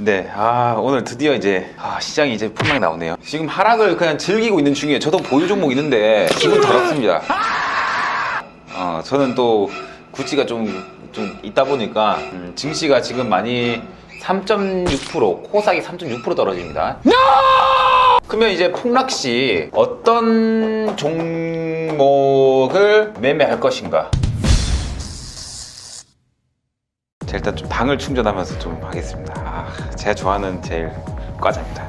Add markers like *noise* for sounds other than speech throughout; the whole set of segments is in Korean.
네, 아 오늘 드디어 이제 아, 시장이 이제 풍랑이 나오네요. 지금 하락을 그냥 즐기고 있는 중이에요. 저도 보유 종목 있는데 기분 더럽습니다. 어, 저는 또 구찌가 좀, 좀 있다 보니까 음, 증시가 지금 많이 3.6% 코삭이 3.6% 떨어집니다. 그러면 이제 폭락 시 어떤 종목을 매매할 것인가? 자, 일단 좀 당을 충전하면서 좀 하겠습니다. 아, 제가 좋아하는 제일 과자입니다.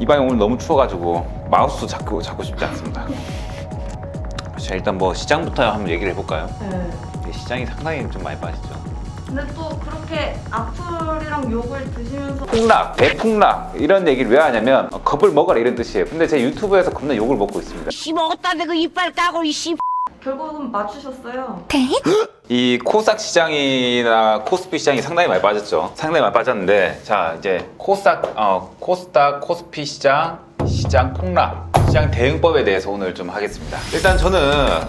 이 방이 오늘 너무 추워가지고 마우스 잡고 잡고 싶지 않습니다. 자, 일단 뭐 시장부터 한번 얘기를 해볼까요? 네. 이 시장이 상당히 좀 많이 빠지죠. 근데 또 그렇게 악플이랑 욕을 드시면서 폭락, 대폭락 이런 얘기를 왜 하냐면 어, 겁을 먹어라 이런 뜻이에요. 근데 제 유튜브에서 겁나 욕을 먹고 있습니다. 씨 먹었다 내그 이빨 까고 이씨 결국은 맞추셨어요. *gasps* 이 코스닥 시장이나 코스피 시장이 상당히 많이 빠졌죠. 상당히 많이 빠졌는데 자 이제 코스닥 어, 코스닥 코스피 시장 시장 폭락 시장 대응법에 대해서 오늘 좀 하겠습니다. 일단 저는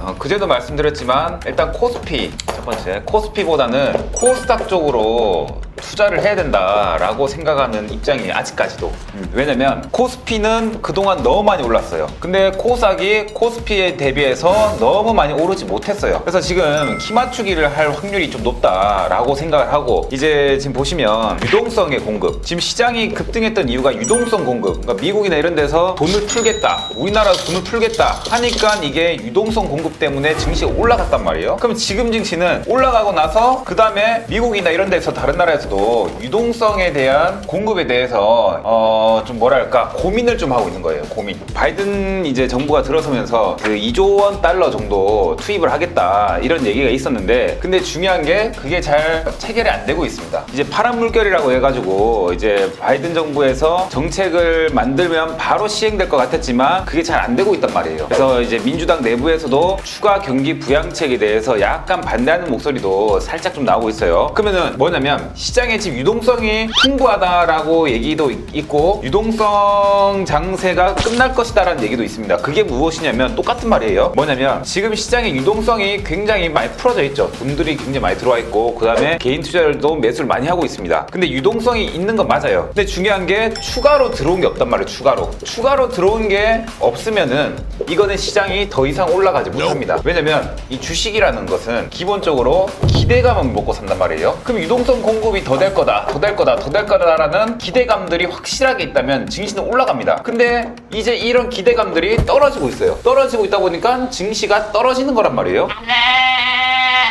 어, 그제도 말씀드렸지만 일단 코스피 첫 번째 코스피보다는 코스닥 쪽으로 투자를 해야 된다라고 생각하는 입장이 아직까지도. 음, 왜냐면 코스피는 그동안 너무 많이 올랐어요. 근데 코스닥이 코스피에 대비해서 너무 많이 오르지 못했어요. 그래서 지금 키 맞추기를 할 확률이 좀 높다라고 생각을 하고 이제 지금 보시면 유동성의 공급. 지금 시장이 급등했던 이유가 유동성 공급. 그러니까 미국이나 이런 데서 돈을 풀겠다 우리나라도 돈을 풀겠다 하니까 이게 유동성 공급 때문에 증시가 올라갔단 말이에요. 그럼 지금 증시는 올라가고 나서 그 다음에 미국이나 이런 데서 다른 나라에서 도 유동성에 대한 공급에 대해서 어 좀 뭐랄까 고민을 좀 하고 있는 거예요 고민. 바이든 이제 정부가 들어서면서 그 2조 원 달러 정도 투입을 하겠다 이런 얘기가 있었는데 근데 중요한 게 그게 잘 체결이 안 되고 있습니다. 이제 파란 물결이라고 해가지고 이제 바이든 정부에서 정책을 만들면 바로 시행될 것 같았지만 그게 잘 안 되고 있단 말이에요. 그래서 이제 민주당 내부에서도 추가 경기 부양책에 대해서 약간 반대하는 목소리도 살짝 좀 나오고 있어요. 그러면은 뭐냐면 시장에 지금 유동성이 풍부하다라고 얘기도 있- 있고 유동성 장세가 끝날 것이다라는 얘기도 있습니다. 그게 무엇이냐면 똑같은 말이에요. 뭐냐면 지금 시장의 유동성이 굉장히 많이 풀어져 있죠. 돈들이 굉장히 많이 들어와 있고 그 다음에 개인 투자들도 매수를 많이 하고 있습니다. 근데 유동성이 있는 건 맞아요. 근데 중요한 게 추가로 들어온 게 없단 말이에요. 추가로. 추가로 들어온 게 없으면은 이거는 시장이 더 이상 올라가지 못합니다. 왜냐면 이 주식이라는 것은 기본적으로 기대감을 먹고 산단 말이에요. 그럼 유동성 공급이 더 될 거다, 더 될 거다, 더 될 거다라는 기대감들이 확실하게 있다면 증시는 올라갑니다. 근데 이제 이런 기대감들이 떨어지고 있어요. 떨어지고 있다 보니까 증시가 떨어지는 거란 말이에요.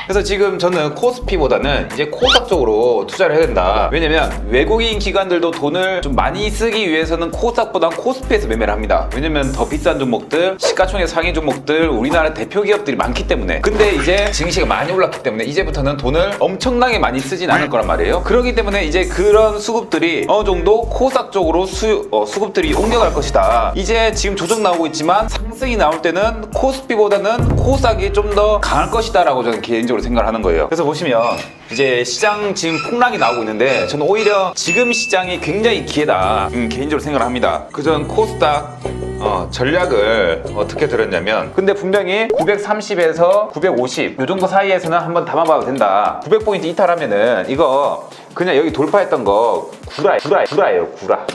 그래서 지금 저는 코스피보다는 이제 코스닥 쪽으로 투자를 해야 된다. 왜냐면 외국인 기관들도 돈을 좀 많이 쓰기 위해서는 코스닥보다 코스피에서 매매를 합니다. 왜냐면 더 비싼 종목들, 시가총액 상위 종목들, 우리나라 대표 기업들이 많기 때문에. 근데 이제 증시가 많이 올랐기 때문에 이제부터는 돈을 엄청나게 많이 쓰진 않을 거란 말이에요. 그렇기 때문에 이제 그런 수급들이 어느 정도 코스닥 쪽으로 수, 어, 수급들이 옮겨갈 것이다. 이제 지금 조정 나오고 있지만 상승이 나올 때는 코스피보다는 코스닥이 좀 더 강할 것이다라고 저는 개인적으로 생각을 하는 거예요. 그래서 보시면 이제 시장 지금 폭락이 나오고 있는데 저는 오히려 지금 시장이 굉장히 기회다. 음, 개인적으로 생각을 합니다. 그전 코스닥 어, 전략을 어떻게 들었냐면 근데 분명히 930에서 950 이 정도 사이에서는 한번 담아봐도 된다 900포인트 이탈하면은 이거 그냥 여기 돌파했던 거 구라 구라 구라예요 구라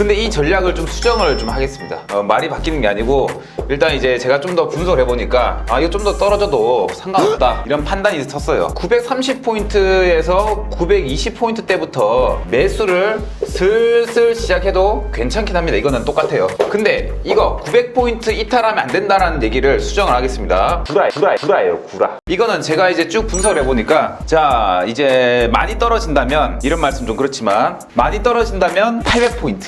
근데 이 전략을 좀 수정을 좀 하겠습니다. 어, 말이 바뀌는 게 아니고 일단 이제 제가 좀 더 분석을 해보니까 아 이거 좀 더 떨어져도 상관없다 이런 판단이 섰어요. 930포인트에서 920포인트 때부터 매수를 슬슬 시작해도 괜찮긴 합니다. 이거는 똑같아요. 근데 이거 900포인트 이탈하면 안 된다라는 얘기를 수정을 하겠습니다. 구라 구라 구라예요 구라. 이거는 제가 이제 쭉 분석을 해보니까 자 이제 많이 떨어진다면 이런 말씀 좀 그렇지만 많이 떨어진다면 800포인트.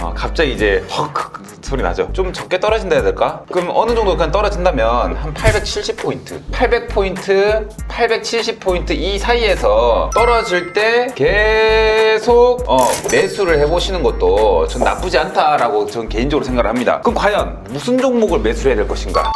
어, 갑자기 이제 헉 소리 나죠. 좀 적게 떨어진다 해야 될까? 그럼 어느 정도 그냥 떨어진다면 한 870포인트, 800포인트, 870포인트 이 사이에서 떨어질 때 계속 어, 매수를 해보시는 것도 전 나쁘지 않다라고 전 개인적으로 생각을 합니다. 그럼 과연 무슨 종목을 매수를 해야 될 것인가?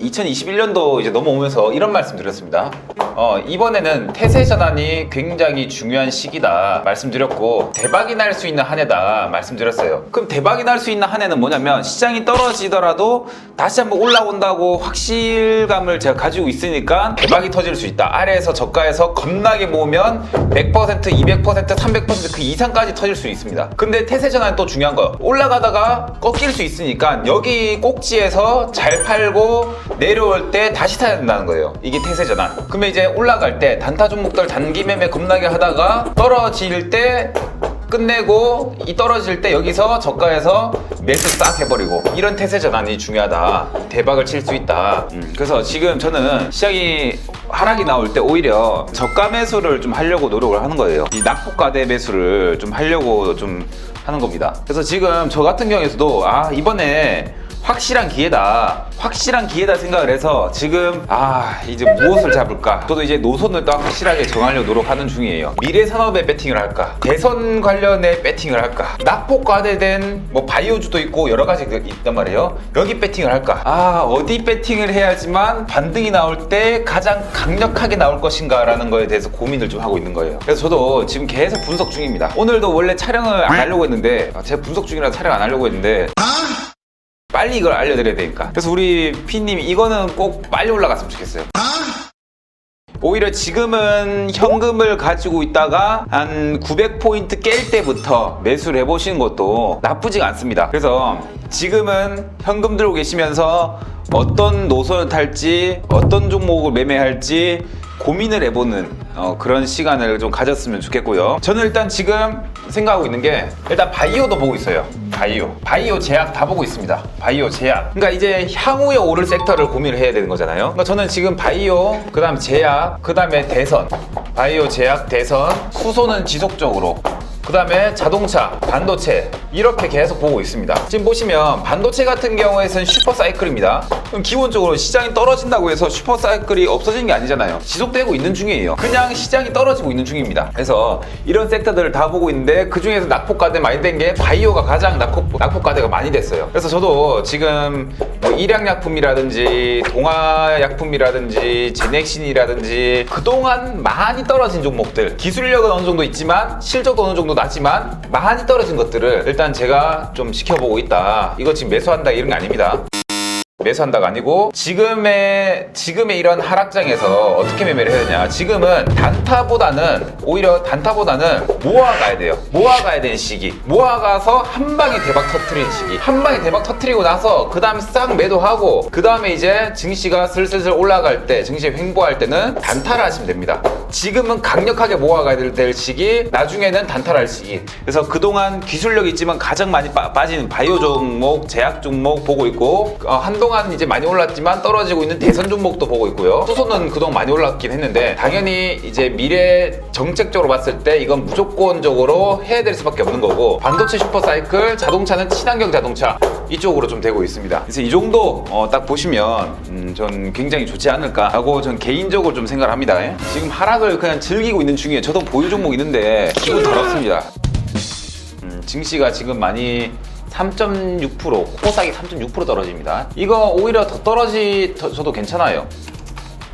2021년도 이제 넘어오면서 이런 말씀 드렸습니다. 어, 이번에는 태세 전환이 굉장히 중요한 시기다 말씀드렸고 대박이 날 수 있는 한 해다 말씀드렸어요. 그럼 대박이 날 수 있는 한 해는 뭐냐면 시장이 떨어지더라도 다시 한번 올라온다고 확실감을 제가 가지고 있으니까 대박이 터질 수 있다. 아래에서 저가에서 겁나게 모으면 100%, 200%, 300%그 이상까지 터질 수 있습니다. 근데 태세 전환이 또 중요한 거예요. 올라가다가 꺾일 수 있으니까 여기 꼭지에서 잘 팔고 내려올 때 다시 사야 된다는 거예요. 이게 태세 전환. 그러면 이제 올라갈 때 단타 종목들 단기 매매 겁나게 하다가 떨어질 때 끝내고 이 떨어질 때 여기서 저가에서 매수 싹 해버리고 이런 태세 전환이 중요하다 대박을 칠 수 있다 음, 그래서 지금 저는 시장이 하락이 나올 때 오히려 저가 매수를 좀 하려고 노력을 하는 거예요 이 낙폭과대 매수를 좀 하려고 좀 하는 겁니다 그래서 지금 저 같은 경우에서도 아 이번에 확실한 기회다. 확실한 기회다 생각을 해서 지금 아 이제 무엇을 잡을까? 저도 이제 노선을 딱 확실하게 정하려고 노력하는 중이에요. 미래 산업에 배팅을 할까? 대선 관련에 배팅을 할까? 낙폭 과대된 뭐 바이오주도 있고 여러 가지 그 있단 말이에요. 여기 배팅을 할까? 아 어디 배팅을 해야지만 반등이 나올 때 가장 강력하게 나올 것인가 라는 거에 대해서 고민을 좀 하고 있는 거예요. 그래서 저도 지금 계속 분석 중입니다. 오늘도 원래 촬영을 안 하려고 했는데 아, 제가 분석 중이라 촬영 안 하려고 했는데 빨리 이걸 알려드려야 되니까. 그래서 우리 피님이 이거는 꼭 빨리 올라갔으면 좋겠어요. 오히려 지금은 현금을 가지고 있다가 한 900포인트 깰 때부터 매수를 해보시는 것도 나쁘지 않습니다. 그래서 지금은 현금 들고 계시면서 어떤 노선을 탈지, 어떤 종목을 매매할지 고민을 해보는 어, 그런 시간을 좀 가졌으면 좋겠고요. 저는 일단 지금 생각하고 있는 게 일단 바이오도 보고 있어요. 바이오. 바이오 제약 다 보고 있습니다. 바이오 제약. 그러니까 이제 향후에 오를 섹터를 고민을 해야 되는 거잖아요. 그러니까 저는 지금 바이오, 그 다음 제약, 그 다음에 대선. 바이오, 제약, 대선. 수소는 지속적으로. 그 다음에 자동차, 반도체 이렇게 계속 보고 있습니다. 지금 보시면 반도체 같은 경우에는 슈퍼 사이클입니다. 그럼 기본적으로 시장이 떨어진다고 해서 슈퍼 사이클이 없어지는 게 아니잖아요. 지속되고 있는 중이에요. 그냥 시장이 떨어지고 있는 중입니다. 그래서 이런 섹터들을 다 보고 있는데 그 중에서 낙폭과대 많이 된 게 바이오가 가장 낙폭, 낙폭과대가 많이 됐어요. 그래서 저도 지금 뭐 일양약품이라든지 동아약품이라든지 제넥신이라든지 그동안 많이 떨어진 종목들 기술력은 어느 정도 있지만 실적도 어느 정도 낮지만 많이 떨어진 것들을 일단 제가 좀 지켜보고 있다. 이거 지금 매수한다 이런 게 아닙니다. 매수한다가 아니고 지금의 지금의 이런 하락장에서 어떻게 매매를 해야 되냐. 지금은 단타보다는 오히려 단타보다는 모아가야 돼요. 모아가야 되는 시기. 모아가서 한 방에 대박 터트리는 시기. 한 방에 대박 터트리고 나서 그 다음에 싹 매도하고 그 다음에 이제 증시가 슬슬슬 올라갈 때 증시 횡보할 때는 단타를 하시면 됩니다. 지금은 강력하게 모아가야 될- 될 시기. 나중에는 단타를 할 시기. 그래서 그동안 기술력 있지만 가장 많이 빠, 빠지는 바이오 종목 제약 종목 보고 있고 어, 한동 안 이제 많이 올랐지만 떨어지고 있는 대선 종목도 보고 있고요. 수소는 그동안 많이 올랐긴 했는데 당연히 이제 미래 정책적으로 봤을 때 이건 무조건적으로 해야 될 수밖에 없는 거고 반도체 슈퍼사이클 자동차는 친환경 자동차 이쪽으로 좀 되고 있습니다. 그래서 이 정도 어, 딱 보시면 음, 전 굉장히 좋지 않을까 하고 전 개인적으로 좀 생각을 합니다. 예? 지금 하락을 그냥 즐기고 있는 중이에요. 저도 보유 종목 있는데 기분 더럽습니다. 음, 증시가 지금 많이 3.6% 코스닥이 3.6% 떨어집니다. 이거 오히려 더 떨어지 더- 저도 괜찮아요.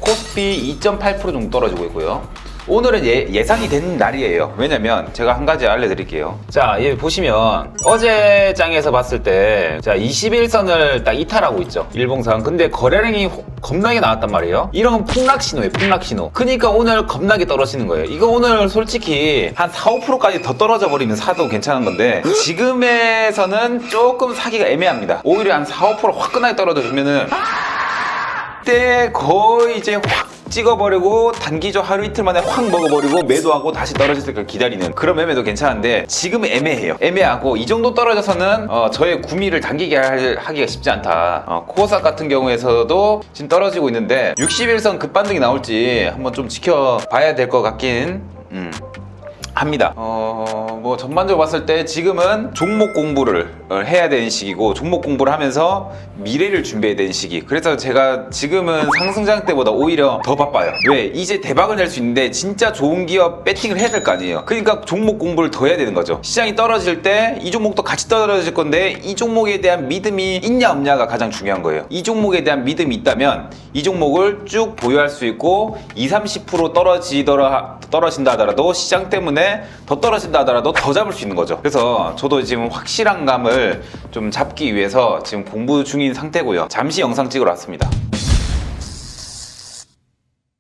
코스피 2.8% 정도 떨어지고 있고요. 오늘은 예, 예상이 된 날이에요. 왜냐면 제가 한 가지 알려드릴게요. 자, 여기 보시면 어제 장에서 봤을 때, 자, 21선을 딱 이탈하고 있죠. 일봉상. 근데 거래량이 호- 겁나게 나왔단 말이에요. 이런 건 폭락 신호예요, 폭락 신호. 그러니까 오늘 겁나게 떨어지는 거예요. 이거 오늘 솔직히 한 4, 5%까지 더 떨어져 버리면 사도 괜찮은 건데, *gasps* 지금에서는 조금 사기가 애매합니다. 오히려 한 4, 5% 화끈하게 떨어져 주면은 그때 거의 이제 확 찍어버리고 단기적 하루 이틀 만에 확 먹어버리고 매도하고 다시 떨어질 때까지 기다리는 그런 매매도 괜찮은데 지금은 애매해요 애매하고 이 정도 떨어져서는 어, 저의 구미를 당기게 할- 하기가 쉽지 않다 어, 코어삭 같은 경우에서도 지금 떨어지고 있는데 61선 급반등이 나올지 한번 좀 지켜봐야 될 것 같긴 음. 합니다. 어, 뭐 전반적으로 봤을 때 지금은 종목 공부를 해야 되는 시기고 종목 공부를 하면서 미래를 준비해야 되는 시기. 그래서 제가 지금은 상승장 때보다 오히려 더 바빠요. 왜? 이제 대박을 낼 수 있는데 진짜 좋은 기업 배팅을 해야 될 거 아니에요. 그러니까 종목 공부를 더 해야 되는 거죠. 시장이 떨어질 때 이 종목도 같이 떨어질 건데 이 종목에 대한 믿음이 있냐 없냐가 가장 중요한 거예요. 이 종목에 대한 믿음이 있다면 이 종목을 쭉 보유할 수 있고 2, 30% 떨어지더라 떨어진다 하더라도 시장 때문에 더 떨어진다 하더라도 더 잡을 수 있는 거죠. 그래서 저도 지금 확실한 감을 좀 잡기 위해서 지금 공부 중인 상태고요. 잠시 영상 찍으러 왔습니다.